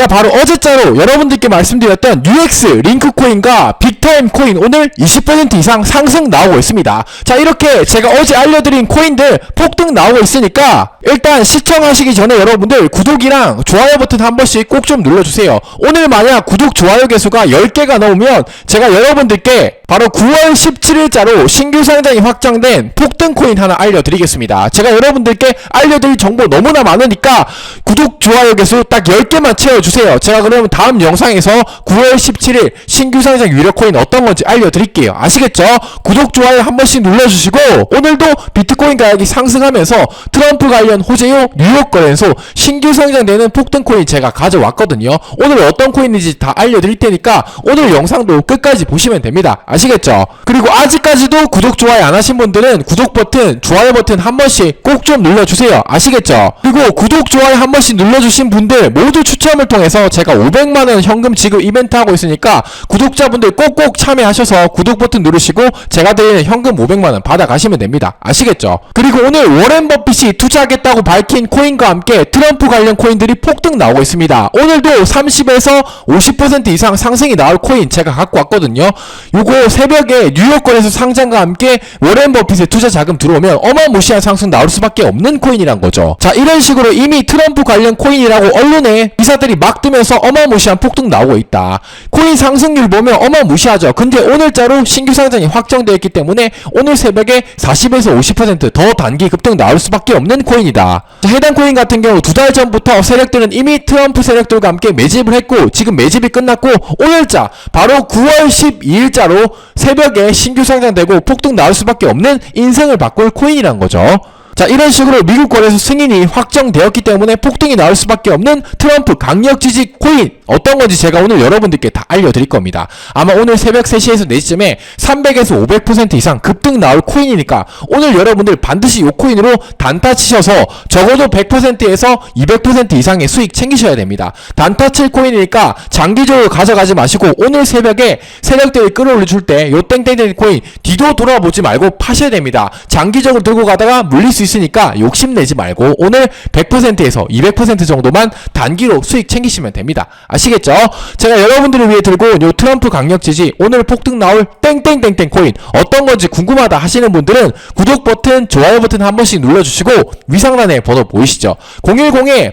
제가 바로 어제자로 여러분들께 말씀드렸던 UX 링크 코인과 빅타임 코인 오늘 20% 이상 상승 나오고 있습니다. 자, 이렇게 제가 어제 알려드린 코인들 폭등 나오고 있으니까 일단 시청하시기 전에 여러분들 구독이랑 좋아요 버튼 한 번씩 꼭 좀 눌러주세요. 오늘 만약 구독, 좋아요 개수가 10개가 넘으면 제가 여러분들께 바로 9월 17일자로 신규 상장이 확정된 폭등 코인 하나 알려드리겠습니다. 제가 여러분들께 알려드릴 정보 너무나 많으니까 구독, 좋아요 개수 딱 10개만 채워주세요. 제가 그러면 다음 영상에서 9월 17일 신규 상장 유료 코인 어떤 건지 알려드릴게요. 아시겠죠? 구독, 좋아요 한 번씩 눌러주시고 오늘도 비트코인 가격이 상승하면서 트럼프 관련 호재요 뉴욕 거래소 신규 상장되는 폭등 코인 제가 가져왔거든요. 오늘 어떤 코인인지 다 알려드릴 테니까 오늘 영상도 끝까지 보시면 됩니다. 아시겠죠? 그리고 아직까지도 구독, 좋아요 안 하신 분들은 구독 버튼, 좋아요 버튼 한 번씩 꼭 좀 눌러주세요. 아시겠죠? 그리고 구독, 좋아요 한 번씩 눌러주신 분들 모두 추첨을 통해 서 제가 500만원 현금 지급 이벤트 하고 있으니까 구독자분들 꼭꼭 참여하셔서 구독 버튼 누르시고 제가 드리는 현금 500만원 받아가시면 됩니다. 아시겠죠? 그리고 오늘 워렌 버핏이 투자하겠다고 밝힌 코인과 함께 트럼프 관련 코인들이 폭등 나오고 있습니다. 오늘도 30에서 50% 이상 상승이 나올 코인 제가 갖고 왔거든요. 요거 새벽에 뉴욕 거래소 상장과 함께 워렌 버핏의 투자 자금 들어오면 어마무시한 상승 나올 수밖에 없는 코인이란 거죠. 자, 이런 식으로 이미 트럼프 관련 코인이라고 언론에 기사들이 막 뜨면서 어마무시한 폭등 나오고 있다. 코인 상승률 보면 어마무시하죠. 근데 오늘자로 신규 상장이 확정되어 있기 때문에 오늘 새벽에 40에서 50%더 단기 급등 나올 수밖에 없는 코인이다. 자, 해당 코인 같은 경우 두 달 전부터 세력들은 이미 트럼프 세력들과 함께 매집을 했고 지금 매집이 끝났고 오늘자 바로 9월 12일자로 새벽에 신규 상장되고 폭등 나올 수밖에 없는 인생을 바꿀 코인이란 거죠. 자 이런 식으로 미국 거래소 승인이 확정되었기 때문에 폭등이 나올 수밖에 없는 트럼프 강력 지지 코인 어떤 건지 제가 오늘 여러분들께 다 알려드릴 겁니다. 아마 오늘 새벽 3시에서 4시쯤에 300에서 500% 이상 급등 나올 코인이니까 오늘 여러분들 반드시 이 코인으로 단타 치셔서 적어도 100%에서 200% 이상의 수익 챙기셔야 됩니다. 단타 칠 코인이니까 장기적으로 가져가지 마시고 오늘 새벽에 세력들이 끌어올려 줄 때요 땡땡땡 코인 뒤도 돌아보지 말고 파셔야 됩니다. 장기적으로 들고 가다가 물릴 수 있 으니까 욕심내지 말고 오늘 100%에서 200% 정도만 단기로 수익 챙기시면 됩니다. 아시겠죠? 제가 여러분들을 위해 들고 온 요 트럼프 강력 지지 오늘 폭등 나올 땡땡땡땡 코인 어떤 건지 궁금하다 하시는 분들은 구독 버튼, 좋아요 버튼 한 번씩 눌러주시고 위상란에 번호 보이시죠? 010에